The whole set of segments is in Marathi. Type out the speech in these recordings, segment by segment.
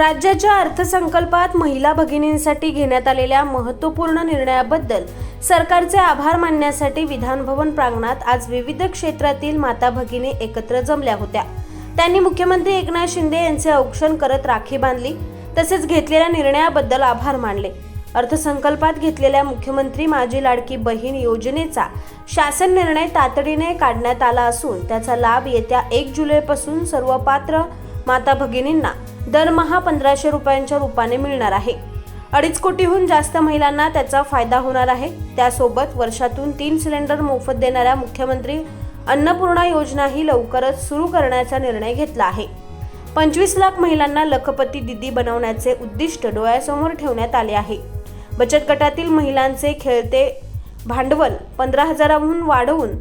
राज्याच्या अर्थसंकल्पात महिला भगिनींसाठी घेण्यात आलेल्या महत्त्वपूर्ण निर्णयाबद्दल सरकारचे आभार मानण्यासाठी विधानभवन प्रांगणात आज विविध क्षेत्रातील माता भगिनी एकत्र जमल्या होत्या. त्यांनी मुख्यमंत्री एकनाथ शिंदे यांचे औक्षण करत राखी बांधली तसेच घेतलेल्या निर्णयाबद्दल आभार मानले. अर्थसंकल्पात घेतलेल्या मुख्यमंत्री माझी लाडकी बहीण योजनेचा शासन निर्णय तातडीने काढण्यात आला असून त्याचा लाभ येत्या एक जुलैपासून सर्व पात्र माता भगिनींना दरमहा पंधराशे रुपयांच्या रूपाने मिळणार आहे. अडीच कोटीहून जास्त महिलांना त्याचा फायदा होणार आहे. त्यासोबत वर्षातून तीन सिलेंडर मोफत देणाऱ्या मुख्यमंत्री अन्नपूर्णा योजनाही लवकरच सुरू करण्याचा निर्णय घेतला आहे. पंचवीस लाख महिलांना लखपती दिदी बनवण्याचे उद्दिष्ट डोळ्यासमोर ठेवण्यात आले आहे. बचत गटातील महिलांचे खेळते भांडवल पंधरा हजाराहून वाढवून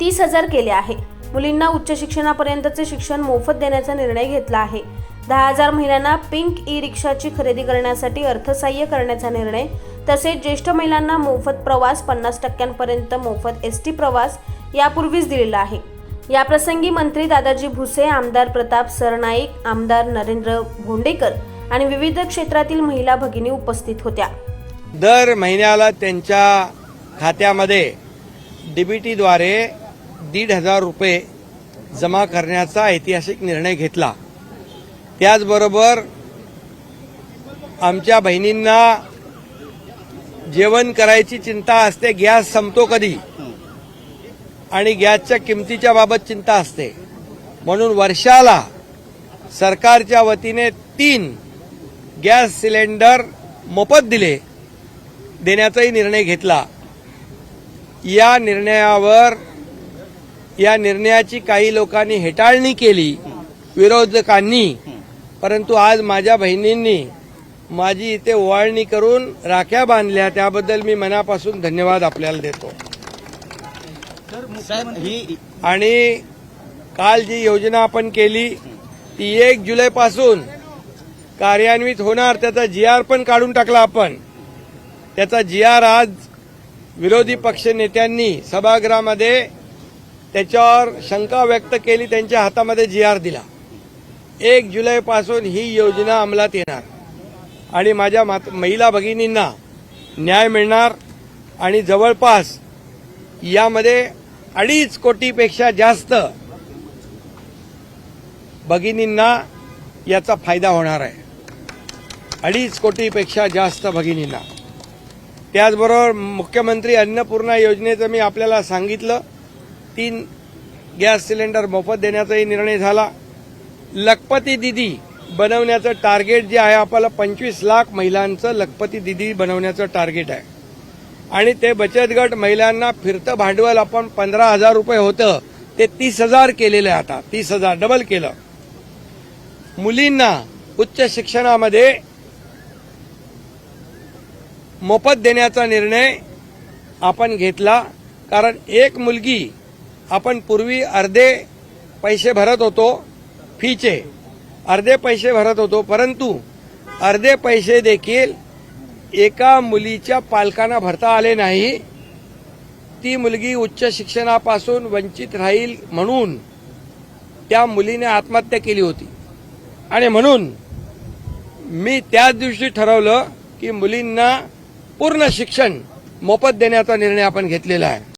तीस हजार केले आहे. मुलींना उच्च शिक्षणापर्यंतचे शिक्षण मोफत देण्याचा निर्णय घेतला आहे. दहा हजार महिलांना पिंक ई रिक्षाची खरेदी करण्यासाठी अर्थसहाय्य करण्याचा निर्णय तसेच ज्येष्ठ महिलांना मोफत प्रवास पन्नास टक्क्यांपर्यंत मोफत एस टी प्रवास यापूर्वीच दिलेला आहे. याप्रसंगी मंत्री दादाजी भुसे आमदार प्रताप सरनाईक आमदार नरेंद्र भोंडेकर आणि विविध क्षेत्रातील महिला भगिनी उपस्थित होत्या. दर महिन्याला त्यांच्या खात्यामध्ये डीबीटीद्वारे दीड हजार रुपये जमा करण्याचा ऐतिहासिक निर्णय घेतला. त्याचबरोबर आमच्या बहिणींना जेवण करायची चिंता असते गॅस संपतो कधी? आणि गॅसच्या किमतीच्या बाबत चिंता असते. म्हणून वर्षाला सरकारच्या वतीने तीन गॅस सिलेंडर मोफत दिले देण्याचाही निर्णय घेतला. या निर्णयावर या निर्णयाची काही लोकांनी हेटाळणी केली विरोधकांनी परंतु आज माझ्या बहिणींनी माझी इथे ओवाळणी करून राख्या बांधल्या त्याबद्दल मी मनापासून धन्यवाद आपल्याला देतो. आणि काल जी योजना आपण केली ती एक जुलैपासून कार्यान्वित होणार त्याचा जी आर पण काढून टाकला आपण. त्याचा जी आर आज विरोधी पक्ष नेत्यांनी सभागृहामध्ये त्याच्यावर शंका व्यक्त केली त्यांच्या हातामध्ये जी आर दिला. एक जुलैपासून ही योजना अंमलात येणार. आणि माझ्या मात महिला भगिनींना न्याय मिळणार. आणि जवळपास यामध्ये अडीच कोटीपेक्षा जास्त भगिनींना याचा फायदा होणार आहे. अडीच कोटीपेक्षा जास्त भगिनींना. त्याचबरोबर मुख्यमंत्री अन्नपूर्णा योजनेचं मी आपल्याला सांगितलं. तीन गॅस सिलेंडर मोफत देण्याचाही निर्णय झाला. लखपती दिदी बनवण्याचं टार्गेट जे आहे आपल्याला पंचवीस लाख महिलांचं लखपती दिदी बनवण्याचं टार्गेट आहे. आणि ते बचत गट महिलांना फिरतं भांडवल आपण पंधरा हजार रुपये होतं ते तीस हजार केलेलं आहे आता. तीस हजार डबल केलं. मुलींना उच्च शिक्षणामध्ये मोफत देण्याचा निर्णय आपण घेतला कारण एक मुलगी आपण पूर्वी अर्धे पैसे भरत होतो फीचे. अर्धे पैसे भरत होतो परंतु अर्धे पैसे देखील एका मुलीच्या पालकांना भरता आले नाही. ती मुलगी उच्च शिक्षणापासून वंचित राहील म्हणून त्या मुलीने आत्महत्या केली होती. आणि म्हणून मी त्याच दिवशी ठरवलं की मुलींना पूर्ण शिक्षण मोफत देण्याचा निर्णय आपण घेतलेला आहे.